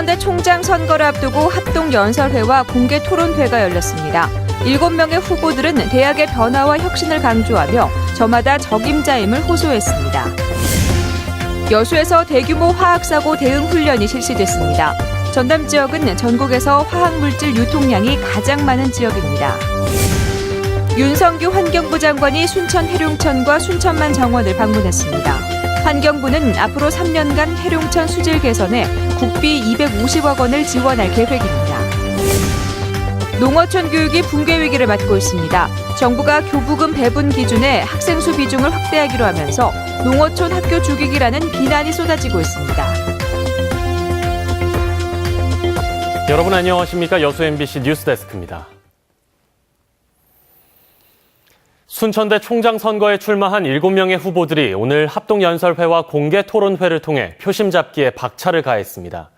순천대 총장 선거를 앞두고 합동 연설회와 공개 토론회가 열렸습니다. 7명의 후보들은 대학의 변화와 혁신을 강조하며 저마다 적임자임을 호소했습니다. 여수에서 대규모 화학사고 대응 훈련이 실시됐습니다. 전남 지역은 전국에서 화학물질 유통량이 가장 많은 지역입니다. 윤성규 환경부 장관이 순천 해룡천과 순천만 정원을 방문했습니다. 환경부는 앞으로 3년간 해룡천 수질 개선에 국비 250억 원을 지원할 계획입니다. 농어촌 교육이 붕괴 위기를 맞고 있습니다. 정부가 교부금 배분 기준에 학생 수 비중을 확대하기로 하면서 농어촌 학교 죽이기라는 비난이 쏟아지고 있습니다. 여러분 안녕하십니까? 여수 MBC 뉴스데스크입니다. 순천대 총장 선거에 출마한 7명의 후보들이 오늘 합동연설회와 공개 토론회를 통해 표심 잡기에 박차를 가했습니다.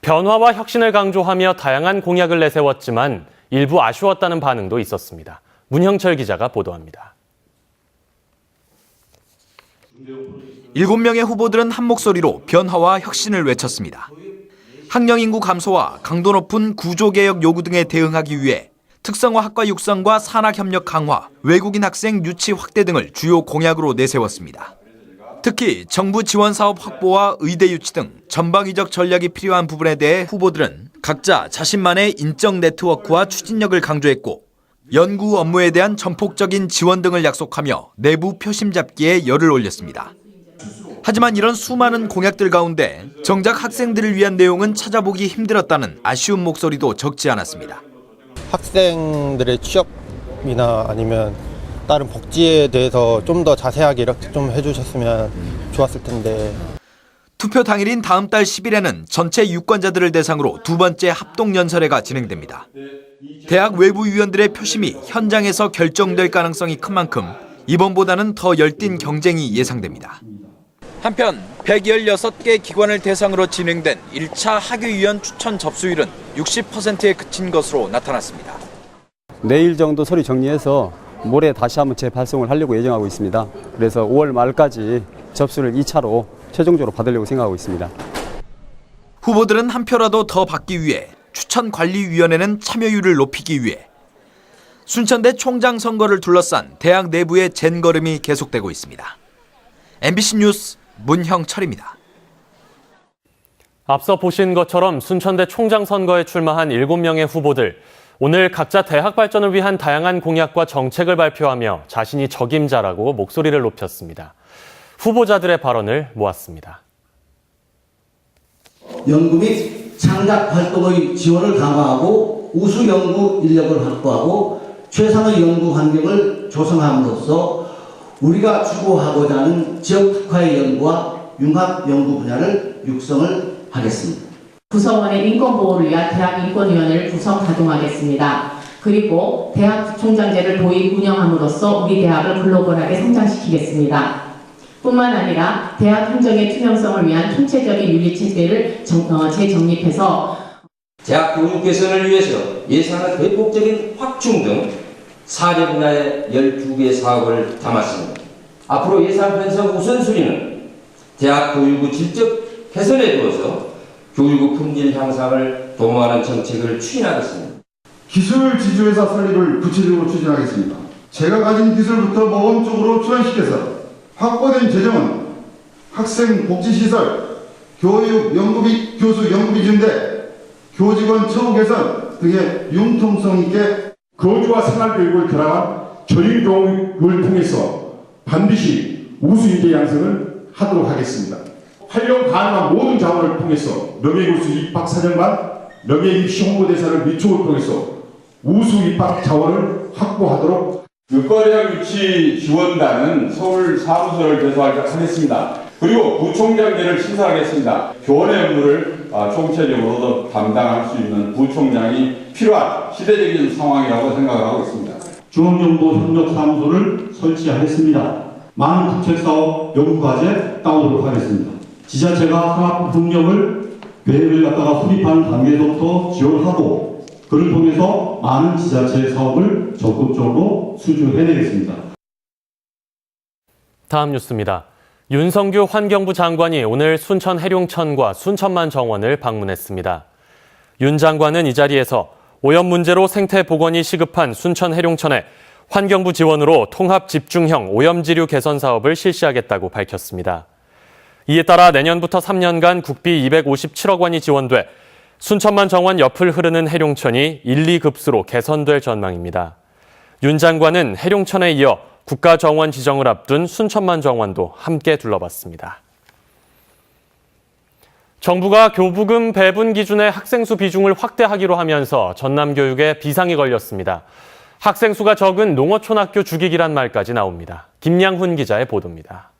변화와 혁신을 강조하며 다양한 공약을 내세웠지만 일부 아쉬웠다는 반응도 있었습니다. 문형철 기자가 보도합니다. 일곱 명의 후보들은 한 목소리로 변화와 혁신을 외쳤습니다. 학령 인구 감소와 강도 높은 구조 개혁 요구 등에 대응하기 위해 특성화 학과 육성과 산학 협력 강화, 외국인 학생 유치 확대 등을 주요 공약으로 내세웠습니다. 특히 정부 지원 사업 확보와 의대 유치 등 전방위적 전략이 필요한 부분에 대해 후보들은 각자 자신만의 인적 네트워크와 추진력을 강조했고 연구 업무에 대한 전폭적인 지원 등을 약속하며 내부 표심 잡기에 열을 올렸습니다. 하지만 이런 수많은 공약들 가운데 정작 학생들을 위한 내용은 찾아보기 힘들었다는 아쉬운 목소리도 적지 않았습니다. 학생들의 취업이나 아니면 다른 복지에 대해서 좀 더 자세하게 이렇게 좀 해주셨으면 좋았을 텐데 투표 당일인 다음 달 10일에는 전체 유권자들을 대상으로 두 번째 합동 연설회가 진행됩니다. 대학 외부 위원들의 표심이 현장에서 결정될 가능성이 큰 만큼 이번보다는 더 열띤 경쟁이 예상됩니다. 한편 116개 기관을 대상으로 진행된 1차 학위위원 추천 접수율은 60%에 그친 것으로 나타났습니다. 내일 정도 서류 정리해서 모레 다시 한번 재발송을 하려고 예정하고 있습니다. 그래서 5월 말까지 접수를 2차로 최종적으로 받으려고 생각하고 있습니다. 후보들은 한 표라도 더 받기 위해 추천관리위원회는 참여율을 높이기 위해 순천대 총장 선거를 둘러싼 대학 내부의 젠걸음이 계속되고 있습니다. MBC 뉴스 문형철입니다. 앞서 보신 것처럼 순천대 총장 선거에 출마한 7명의 후보들 오늘 각자 대학 발전을 위한 다양한 공약과 정책을 발표하며 자신이 적임자라고 목소리를 높였습니다. 후보자들의 발언을 모았습니다. 연구 및 창작 활동의 지원을 강화하고 우수 연구 인력을 확보하고 최상의 연구 환경을 조성함으로써 우리가 추구하고자 하는 지역 특화의 연구와 융합 연구 분야를 육성을 하겠습니다. 구성원의 인권보호를 위한 대학인권위원회를 구성 가동하겠습니다. 그리고 대학 총장제를 도입 운영함으로써 우리 대학을 글로벌하게 성장시키겠습니다. 뿐만 아니라 대학 행정의 투명성을 위한 총체적인 윤리체계를 정- 어, 재정립해서 대학 교육 개선을 위해서 예산의 대폭적인 확충 등 사대 분야의 12개의 사업을 담았습니다. 앞으로 예산 편성 우선순위는 대학 교육의 질적 개선에 두어서 교육의 품질 향상을 도모하는 정책을 추진하겠습니다. 기술 지주회사 설립을 구체적으로 추진하겠습니다. 제가 가진 기술부터 모범적으로 출원시켜서 확보된 재정은 학생 복지시설, 교육 연구 비 교수 연구 비 준대, 교직원 처우 개선 등의 융통성 있게 거주와 생활 교육을 결합한 전인 교육을 통해서 반드시 우수 인재 양성을 하도록 하겠습니다. 활용 가능한 모든 자원을 통해서 명예교수 입학 사정관, 명예입시 홍보대사를 위촉을 통해서 우수 입학 자원을 확보하도록 육거대학 유치 지원단은 서울 사무소를 개소하겠습니다. 그리고 부총장제를 신설하겠습니다. 교원의 업무를 아, 총체적으로 담당할 수 있는 부총장이 필요한 시대적인 상황이라고 생각을 하고 있습니다. 중앙정보 협력사무소를 설치하겠습니다. 많은 국책사업 연구과제 따오도록 하겠습니다. 지자체가 산업협력을 계획을 갖다가 수립하는 단계에서부터 지원하고 그를 통해서 많은 지자체 사업을 적극적으로 수주해내겠습니다. 다음 뉴스입니다. 윤성규 환경부 장관이 오늘 순천 해룡천과 순천만 정원을 방문했습니다. 윤 장관은 이 자리에서 오염 문제로 생태 복원이 시급한 순천 해룡천에 환경부 지원으로 통합 집중형 오염지류 개선 사업을 실시하겠다고 밝혔습니다. 이에 따라 내년부터 3년간 국비 257억 원이 지원돼 순천만 정원 옆을 흐르는 해룡천이 1, 2급수로 개선될 전망입니다. 윤 장관은 해룡천에 이어 국가 정원 지정을 앞둔 순천만 정원도 함께 둘러봤습니다. 정부가 교부금 배분 기준의 학생 수 비중을 확대하기로 하면서 전남 교육에 비상이 걸렸습니다. 학생 수가 적은 농어촌 학교 죽이기란 말까지 나옵니다. 김양훈 기자의 보도입니다.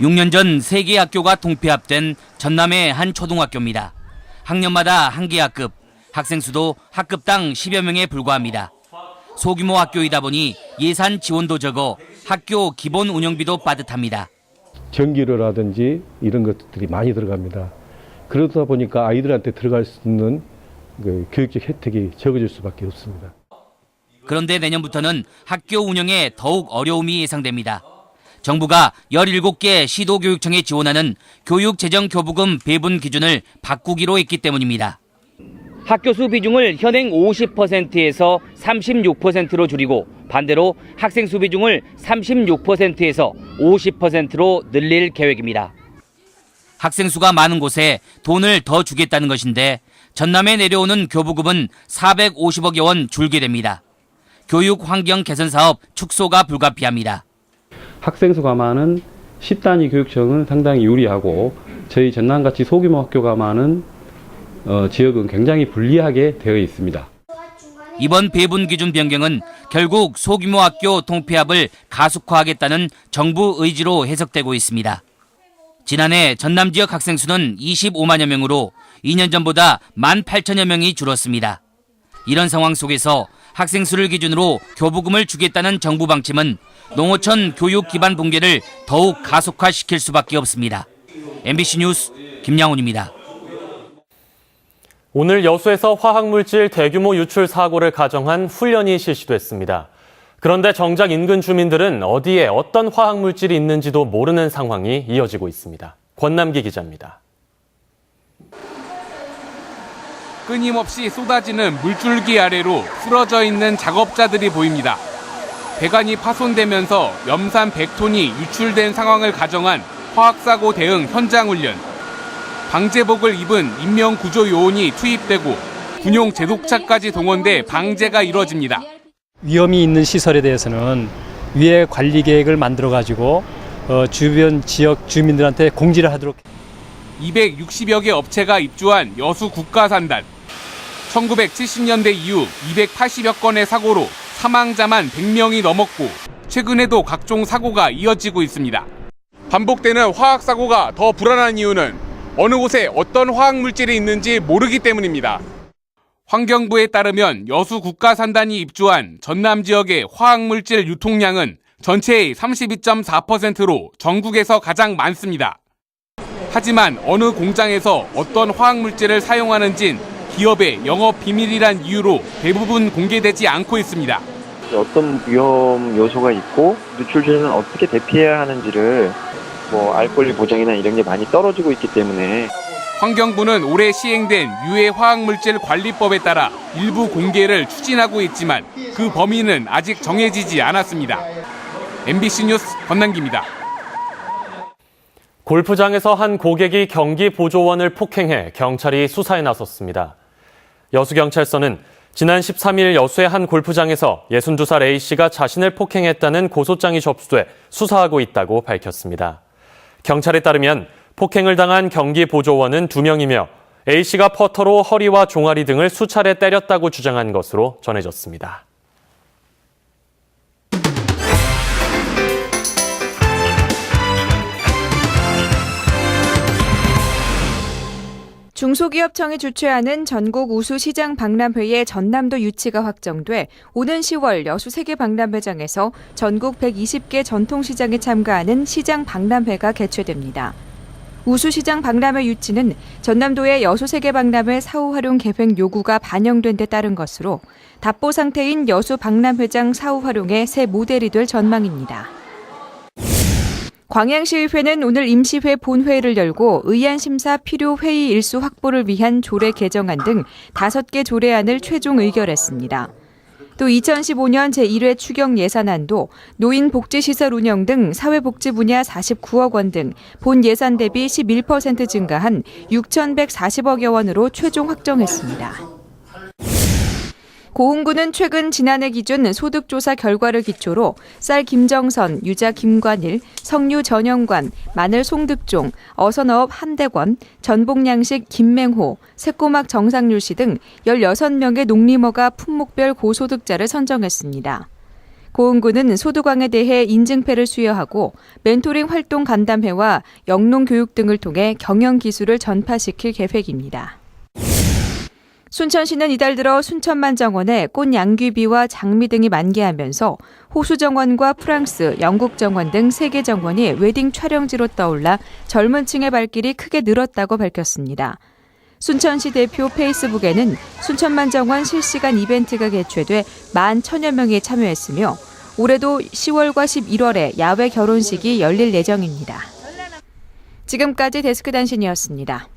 6년 전세개 학교가 통폐합된 전남의 한 초등학교입니다. 학년마다 한 개 학급, 학생 수도 학급당 10여 명에 불과합니다. 소규모 학교이다 보니 예산 지원도 적어 학교 기본 운영비도 빠듯합니다. 전기료라든지 이런 것들이 많이 들어갑니다. 그러다 보니까 아이들한테 들어갈 수 있는 그 교육적 혜택이 적어질 수밖에 없습니다. 그런데 내년부터는 학교 운영에 더욱 어려움이 예상됩니다. 정부가 17개 시도교육청에 지원하는 교육재정교부금 배분 기준을 바꾸기로 했기 때문입니다. 학교 수 비중을 현행 50%에서 36%로 줄이고 반대로 학생 수 비중을 36%에서 50%로 늘릴 계획입니다. 학생 수가 많은 곳에 돈을 더 주겠다는 것인데 전남에 내려오는 교부금은 450억여 원 줄게 됩니다. 교육 환경 개선 사업 축소가 불가피합니다. 학생 수가 많은 10단위 교육청은 상당히 유리하고 저희 전남같이 소규모 학교가 많은 어, 지역은 굉장히 불리하게 되어 있습니다. 이번 배분 기준 변경은 결국 소규모 학교 통폐합을 가속화하겠다는 정부 의지로 해석되고 있습니다. 지난해 전남 지역 학생 수는 25만여 명으로 2년 전보다 1만 8천여 명이 줄었습니다. 이런 상황 속에서 학생 수를 기준으로 교부금을 주겠다는 정부 방침은 농어촌 교육 기반 붕괴를 더욱 가속화시킬 수밖에 없습니다. MBC 뉴스 김양훈입니다. 오늘 여수에서 화학물질 대규모 유출 사고를 가정한 훈련이 실시됐습니다. 그런데 정작 인근 주민들은 어디에 어떤 화학물질이 있는지도 모르는 상황이 이어지고 있습니다. 권남기 기자입니다. 끊임없이 쏟아지는 물줄기 아래로 쓰러져 있는 작업자들이 보입니다. 배관이 파손되면서 염산 100톤이 유출된 상황을 가정한 화학사고 대응 현장 훈련. 방제복을 입은 인명구조 요원이 투입되고 군용 제독차까지 동원돼 방제가 이뤄집니다. 위험이 있는 시설에 대해서는 위에 관리 계획을 만들어 가지고 어, 주변 지역 주민들한테 공지를 하도록 260여 개 업체가 입주한 여수 국가산단. 1970년대 이후 280여 건의 사고로 사망자만 100명이 넘었고 최근에도 각종 사고가 이어지고 있습니다. 반복되는 화학 사고가 더 불안한 이유는 어느 곳에 어떤 화학 물질이 있는지 모르기 때문입니다. 환경부에 따르면 여수 국가산단이 입주한 전남 지역의 화학물질 유통량은 전체의 32.4%로 전국에서 가장 많습니다. 하지만 어느 공장에서 어떤 화학물질을 사용하는진 기업의 영업 비밀이란 이유로 대부분 공개되지 않고 있습니다. 어떤 위험 요소가 있고 누출 시에는 어떻게 대피해야 하는지를 뭐알 권리 보장이나 이런 게 많이 떨어지고 있기 때문에 환경부는 올해 시행된 유해 화학물질 관리법에 따라 일부 공개를 추진하고 있지만 그 범위는 아직 정해지지 않았습니다. MBC 뉴스 권남기입니다. 골프장에서 한 고객이 경기 보조원을 폭행해 경찰이 수사에 나섰습니다. 여수경찰서는 지난 13일 여수의 한 골프장에서 62살 A씨가 자신을 폭행했다는 고소장이 접수돼 수사하고 있다고 밝혔습니다. 경찰에 따르면 폭행을 당한 경기 보조원은 2명이며 A씨가 퍼터로 허리와 종아리 등을 수차례 때렸다고 주장한 것으로 전해졌습니다. 중소기업청이 주최하는 전국 우수 시장 박람회의 전남도 유치가 확정돼 오는 10월 여수 세계 박람회장에서 전국 120개 전통시장에 참가하는 시장 박람회가 개최됩니다. 우수시장 박람회 유치는 전남도의 여수 세계 박람회 사후 활용 계획 요구가 반영된 데 따른 것으로 답보 상태인 여수 박람회장 사후 활용의 새 모델이 될 전망입니다. 광양시의회는 오늘 임시회 본회의를 열고 의안 심사 필요 회의 일수 확보를 위한 조례 개정안 등 5개 조례안을 최종 의결했습니다. 또 2015년 제1회 추경 예산안도 노인 복지시설 운영 등 사회복지 분야 49억 원 등 본 예산 대비 11% 증가한 6,140억여 원으로 최종 확정했습니다. 고흥구는 최근 지난해 기준 소득조사 결과를 기초로 쌀 김정선, 유자 김관일, 석류 전영관, 마늘 송득종, 어선어업 한대권, 전복양식 김맹호, 새꼬막 정상률 씨 등 16명의 농림어가 품목별 고소득자를 선정했습니다. 고흥구는 소득왕에 대해 인증패를 수여하고 멘토링 활동 간담회와 영농 교육 등을 통해 경영 기술을 전파시킬 계획입니다. 순천시는 이달 들어 순천만 정원에 꽃 양귀비와 장미 등이 만개하면서 호수 정원과 프랑스, 영국 정원 등 세 개 정원이 웨딩 촬영지로 떠올라 젊은 층의 발길이 크게 늘었다고 밝혔습니다. 순천시 대표 페이스북에는 순천만 정원 실시간 이벤트가 개최돼 만 천여 명이 참여했으며 올해도 10월과 11월에 야외 결혼식이 열릴 예정입니다. 지금까지 데스크 단신이었습니다.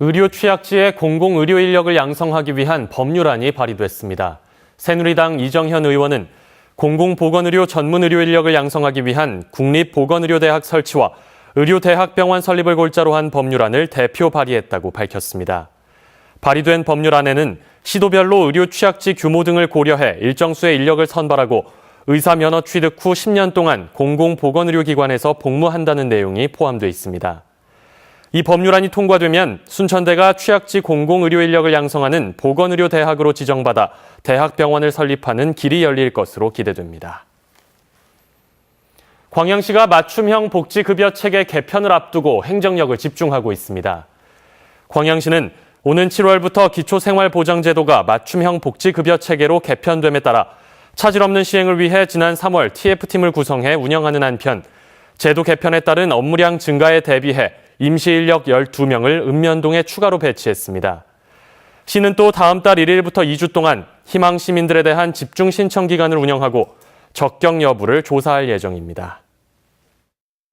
의료 취약지의 공공 의료 인력을 양성하기 위한 법률안이 발의됐습니다. 새누리당 이정현 의원은 공공보건의료 전문 의료 인력을 양성하기 위한 국립보건의료대학 설치와 의료대학병원 설립을 골자로 한 법률안을 대표 발의했다고 밝혔습니다. 발의된 법률안에는 시도별로 의료 취약지 규모 등을 고려해 일정 수의 인력을 선발하고 의사 면허 취득 후 10년 동안 공공보건의료기관에서 복무한다는 내용이 포함되어 있습니다. 이 법률안이 통과되면 순천대가 취약지 공공의료 인력을 양성하는 보건의료대학으로 지정받아 대학병원을 설립하는 길이 열릴 것으로 기대됩니다. 광양시가 맞춤형 복지급여 체계 개편을 앞두고 행정력을 집중하고 있습니다. 광양시는 오는 7월부터 기초생활보장제도가 맞춤형 복지급여 체계로 개편됨에 따라 차질 없는 시행을 위해 지난 3월 TF팀을 구성해 운영하는 한편 제도 개편에 따른 업무량 증가에 대비해 임시 인력 12명을 읍면동에 추가로 배치했습니다. 시는 또 다음 달 1일부터 2주 동안 희망 시민들에 대한 집중 신청 기간을 운영하고 적격 여부를 조사할 예정입니다.